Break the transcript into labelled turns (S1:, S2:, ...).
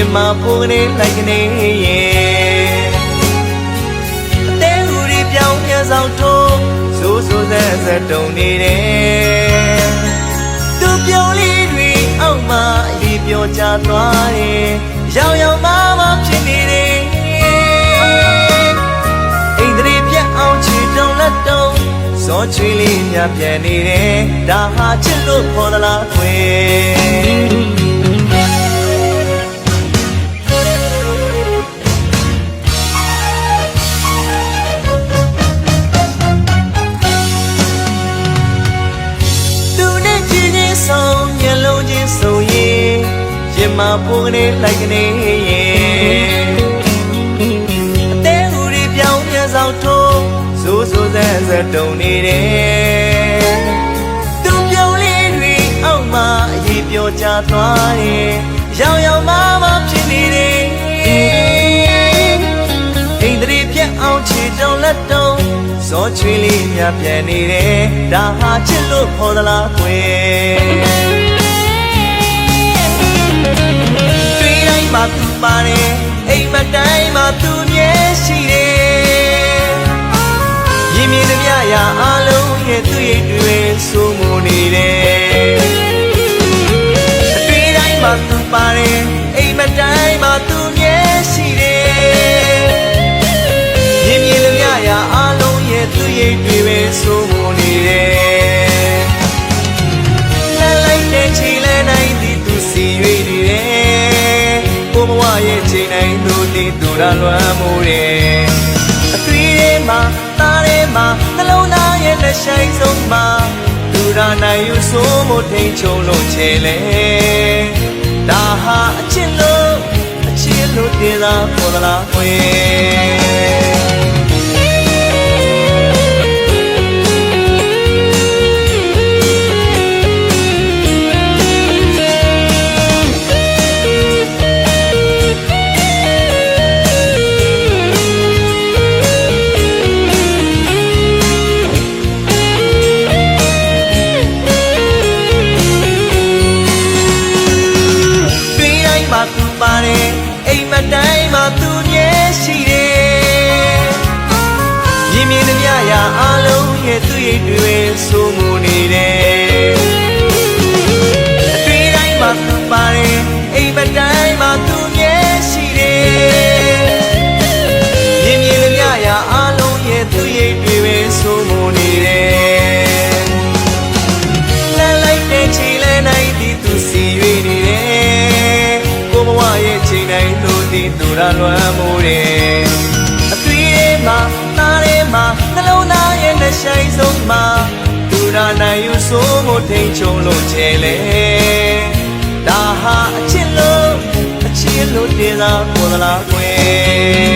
S1: ရင်မာဖို့ကနေလိုက်ကနေရဲ့အသေးဦးရီပြောင်းပြန်ဆောင်ထိုးစိုးစိုးဆက်ဆက်တုံနေတယ်သူပြုံးလေးတွေအောက်မှာအရေးပြောကြသွားတယ်ရောင်ရောင်မမဖြစ်နေတယ်အိမ်တွေပြတ်အောင်ချီတုံလက်တုံစောချွေးလေးမြပြန်နေတယ်ဒါဟာချစ်လို့ခေါ်သလားခွေ မပိုကနေလိုက်ကနေရင်အသေးဦးရီပြောင်းပြန်ဆောင်ထိုးစိုးစိုးဆက်ဆက်တုံနေတယ်သူပြောင်းလေးတွေအောက်မှာအရေးပြောကြသွားတယ်ရောင်ရောင်မမဖြစ်နေတယ်အိမ်တွေပြက်အောင်ချီတုံလက်တုံစောချွေးလေးမြပြန်နေတယ်ဒါဟာချစ်လို့ခေါ်သလားခွေတွေ့ ပါတယ်အိမ်မတိုင်းမှာသူမြဲရှိတယ်ရင်မြင်သမျှရာအလုံးရဲ့သူ့ရဲ့တွေဆိုမှုနေတယ်အတွေ့တိုင်းမှာသူပါတယ် ချိန်တိုင်းသူတည်သူရလွမ်းမှုတယ်အသွေးထဲမှာသားထဲမှာနှလုံးသားရဲ့လက်ဆိုင်ဆုံးမှာသူရနိုင်ယူဆိုးမှုထိန်ချုံလို့ချေလေဒါဟာအချစ်လို့အချစ်လို့တည်သာပေါ်သလားခွေ အိမ်မတိုင်းမှာသူမြဲရှိတယ်ရင်မြင်သမျှရာအလုံးရဲ့သူရိပ်တွေဆိုမှုနေတယ်အတွေ့တိုင်းမှာသူပါတယ်အိမ်မတိုင်းမှာသူ သူသည်သူရလွမ်းမှုတယ်အသွေးထဲမှာသားထဲမှာနှလုံးသားရဲ့လက်ဆိုင်ဆုံးမှာသူရနိုင်ယူဆိုးမှုထိန်ချုံလို့ချေလေဒါဟာအချစ်လို့အချစ်လို့တင်သာပေါ်သလားကွယ်